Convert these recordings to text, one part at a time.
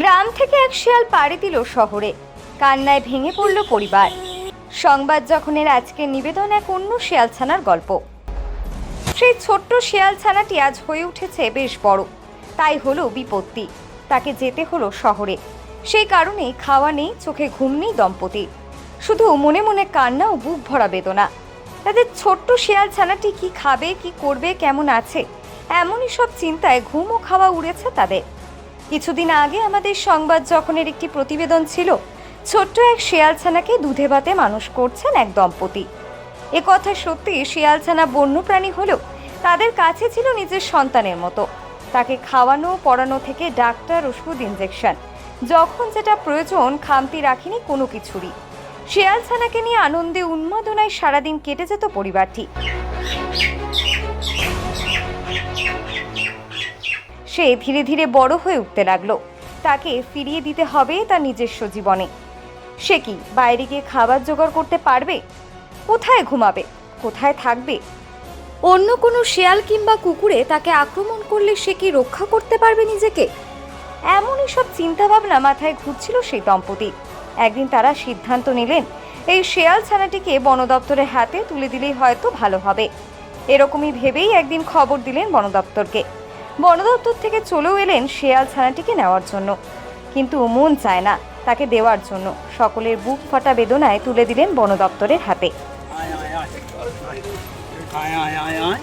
গ্রাম থেকে এক শিয়াল পাড়ি দিল শহরে। কান্নায় ভেঙে পড়ল পরিবার। সংবাদ যখনের আজকের নিবেদন এক অন্য শিয়ালছানার গল্প। সেই ছোট্ট শিয়ালছানাটি আজ হয়ে উঠেছে বেশ বড়। তাই হলো বিপত্তি। তাকে যেতে হলো শহরে। সেই কারণেই খাওয়া নেই, চোখে ঘুম নেই দম্পতির শুধু মনে মনে কান্না ও বুক ভরা বেদনা। তাদের ছোট্ট শিয়ালছানাটি কি খাবে, কি করবে, কেমন আছে, এমনই সব চিন্তায় ঘুম ও খাওয়া উড়েছে তাদের। কিছুদিন আগে আমাদের সংবাদ যখনের একটি প্রতিবেদন ছিল, ছোট্ট এক শিয়ালছানাকে দুধে ভাতে মানুষ করছেন এক দম্পতি। এ কথা সত্যি শিয়ালছানা বন্যপ্রাণী হলেও তাদের কাছে ছিল নিজের সন্তানের মতো। তাকে খাওয়ানো, পড়ানো থেকে ডাক্তার ওষুধ ইঞ্জেকশন যখন যেটা প্রয়োজন খামতি রাখিনি কোনো কিছুরই। শিয়ালছানাকে নিয়ে আনন্দে উন্মাদনায় সারাদিন কেটে যেত পরিবারটি। সে ধীরে ধীরে বড় হয়ে উঠতে লাগল। তাকে ফিরিয়ে দিতে হবে তার নিজস্ব জীবনে। সে কি বাইরে গিয়ে খাবার জোগাড় করতে পারবে? কোথায় ঘুমাবে? কোথায় থাকবে? অন্য কোনো শেয়াল কিংবা কুকুরে তাকে আক্রমণ করলে সে কি রক্ষা করতে পারবে নিজেকে? এমনই সব চিন্তাভাবনা মাথায় ঘুরছিল সেই দম্পতি। একদিন তারা সিদ্ধান্ত নিলেন এই শেয়াল ছানাটিকে বন দপ্তরের হাতে তুলে দিলেই হয়তো ভালো হবে। এরকমই ভেবেই একদিন খবর দিলেন বন দপ্তরকে। বন দপ্তর থেকে চলেও এলেন শেয়াল ছানাটিকে নেওয়ার জন্য কিন্তু মন চায় না তাকে দেওয়ার জন্য সকলের বুক ফাটা বেদনায় তুলে দিলেন বন দপ্তরের হাতে আয় আয় আয় আয়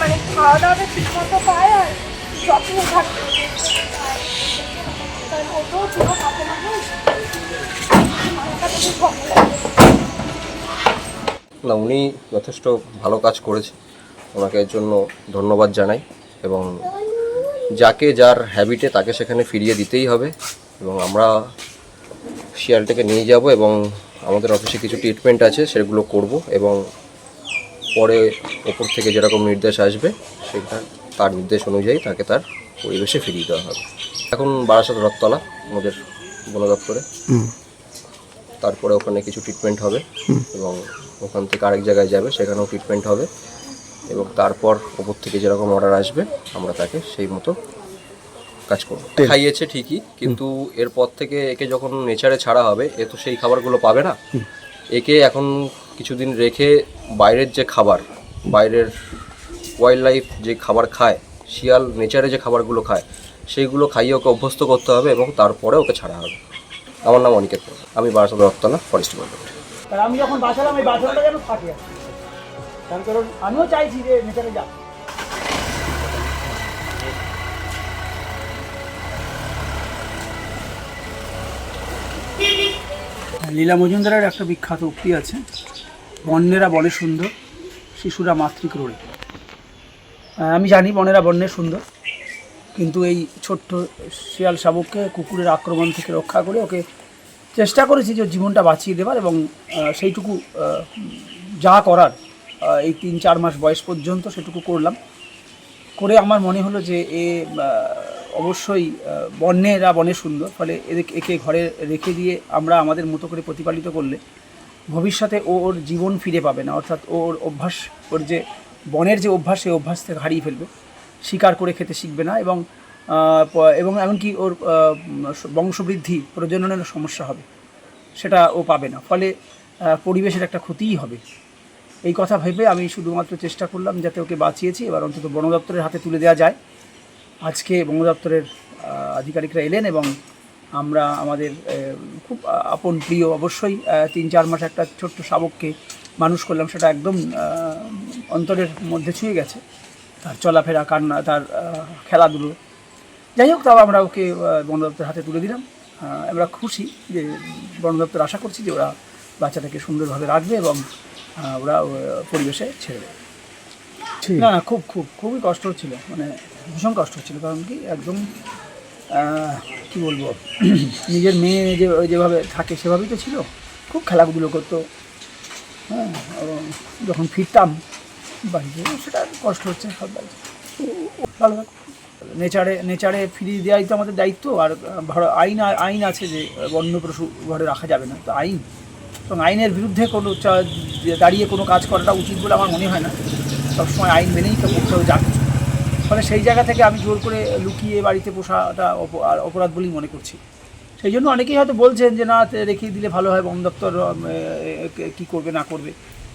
মানে লাগে না উনি যথেষ্ট ভালো কাজ করেছে। ওনাকে এর জন্য ধন্যবাদ জানাই এবং যাকে যার হ্যাবিটে তাকে সেখানে ফিরিয়ে দিতেই হবে এবং আমরা শিয়ালটাকে নিয়ে যাব এবং আমাদের অফিসে কিছু ট্রিটমেন্ট আছে, সেগুলো করব এবং পরে ওপর থেকে যেরকম নির্দেশ আসবে সেটা তার নির্দেশ অনুযায়ী তাকে তার পরিবেশে ফিরিয়ে দেওয়া হবে। এখন বারাসাত রথতলা আমাদের বন দপ্তরে। তারপরে ওখানে কিছু ট্রিটমেন্ট হবে এবং ওখান থেকে আরেক জায়গায় যাবে সেখানেও ট্রিটমেন্ট হবে। এবং তারপর ওপর থেকে যেরকম অর্ডার আসবে আমরা তাকে সেই মতো কাজ করব। খাইয়েছে ঠিকই কিন্তু এরপর থেকে একে যখন নেচারে ছাড়া হবে এ তো সেই খাবারগুলো পাবে না। একে এখন কিছুদিন রেখে বাইরের যে খাবার বাইরের ওয়াইল্ড লাইফ যে খাবার খায় শিয়াল নেচারে যে খাবারগুলো খায় সেইগুলো খাইয়ে ওকে অভ্যস্ত করতে হবে এবং তারপরে ওকে ছাড়া হবে। আমার নাম অনিকেত আমি বারাসাত রক্তলা ফরেস্ট ডিপার্টমেন্ট আমি যখন বাঁচালাম এই বাঁচানোটা যেন থাকে তার কারণ আমিও চাইছি যে নেচারে যাক। লীলা মজুমদারের একটা বিখ্যাত উক্তি আছে। বন্যেরা বনে সুন্দর, শিশুরা মাতৃক রোড়ে। আমি জানি বনেরা বন্যে সুন্দর, কিন্তু এই ছোট্ট শিয়াল শাবককে কুকুরের আক্রমণ থেকে রক্ষা করে ওকে চেষ্টা করেছি যে জীবনটা বাঁচিয়ে দেওয়ার এবং সেইটুকু যা করার এই তিন চার মাস বয়স পর্যন্ত সেটুকু করলাম। করে আমার মনে হলো যে এ অবশ্যই বন্যেরা বনে সুন্দর, ফলে এদের একে ঘরে রেখে দিয়ে আমরা আমাদের মতো করে প্রতিপালিত করলে ভবিষ্যতে ও ওর জীবন ফিরে পাবে না। অর্থাৎ ওর অভ্যাস, ওর যে বনের যে অভ্যাস, সেই অভ্যাস থেকে হারিয়ে ফেলবে। শিকার করে খেতে শিখবে না এবং এবং এমনকি ওর বংশবৃদ্ধি প্রজননের সমস্যা হবে। সেটা ও পাবে না। ফলে পরিবেশের একটা ক্ষতিই হবে। এই কথা ভেবে আমি শুধুমাত্র চেষ্টা করলাম যাতে ওকে বাঁচিয়েছি। এবার অন্তত বন দপ্তরের হাতে তুলে দেওয়া যায়। আজকে বন দপ্তরের আধিকারিকরা এলেন এবং আমরা আমাদের খুব আপন প্রিয় অবশ্যই তিন চার মাস একটা ছোট্ট শাবককে মানুষ করলাম সেটা একদম অন্তরের মধ্যে ছুঁয়ে গেছে। তার চলাফেরা কান্না তার খেলাধুলো। যাই হোক তাও আমরা ওকে বন দপ্তরের হাতে তুলে দিলাম। আমরা খুশি যে বন দপ্তর আশা করছি যে ওরা বাচ্চাটাকে সুন্দরভাবে রাখবে এবং ওরা পরিবেশে ছেড়ে দেবে। না না খুব খুব খুবই কষ্ট হচ্ছিল। মানে ভীষণ কষ্ট হচ্ছিল কারণ কি একদম কি বলব? নিজের মেয়ে যে যেভাবে থাকে, সেভাবেই তো ছিল। খুব খেলাধুলো করতো। হ্যাঁ যখন ফিরতাম বাড়িতে সেটা কষ্ট হচ্ছে সব বাড়িতে। ভালো নেচারে নেচারে ফিরিয়ে দেওয়াই তো আমাদের দায়িত্ব। আর, ভালো, আইন আইন আছে যে বন্য পশু ঘরে রাখা যাবে না। তো আইন। এবং আইনের বিরুদ্ধে কোনো দাঁড়িয়ে কোনো কাজ করাটা উচিত বলে আমার মনে হয় না। সবসময় আইন মেনেই তো করতে হবে, যা কিছু। ফলে সেই জায়গা থেকে আমি জোর করে লুকিয়ে বাড়িতে পোষাটা অপরাধ বলেই মনে করছি। সেই জন্য অনেকেই হয়তো বলছেন যে, না রেখে দিলে ভালো হয়, বন দপ্তর কী করবে, না করবে?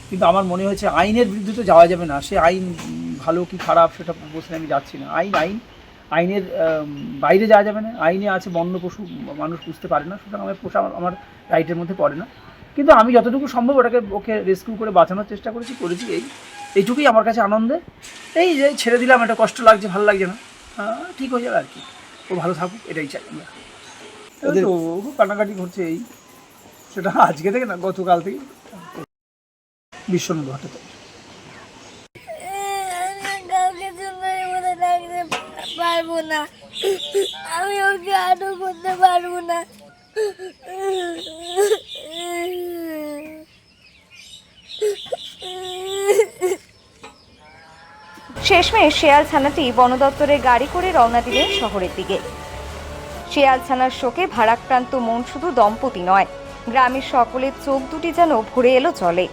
কিন্তু আমার মনে হয়েছে আইনের বিরুদ্ধে তো যাওয়া যাবে না। সে আইন ভালো কি খারাপ সেটা বসে আমি যাচ্ছি না। আইন আইন, আইনের বাইরে যাওয়া যাবে না। আইনে আছে বন্য পশু, মানুষ বুঝতে পারে না। সুতরাং আমার পোষা আমার রাইটের মধ্যে পড়ে না। কিন্তু আমি যতটুকু সম্ভব ওটাকে ওকে রেস্কিউ করে বাঁচানোর চেষ্টা করেছি করেছি এই এইটুকুই আমার কাছে আনন্দে। এই যে ছেড়ে দিলাম একটা কষ্ট লাগছে ভালো লাগছে না। ঠিক হয়ে যাবে আর কি। ও ভালো থাকুক এটাই চাই আমরা। ও খুব কান্নাকাটি করছে এই। সেটা আজকে থেকে না গতকাল থেকে। বিশ্বনন্দ ভট্টাচার্য পারব না আমি ওকে আদর করতে পারব না। শেষমেশ শেয়াল ছানাটি বন দপ্তরের গাড়ি করে রওনা দিলেন শহরের দিকে। শেয়াল ছানার শোকে ভারাক্রান্ত মন শুধু দম্পতি নয়, গ্রামের সকলের চোখ দুটি যেন ভরে এলো জলে।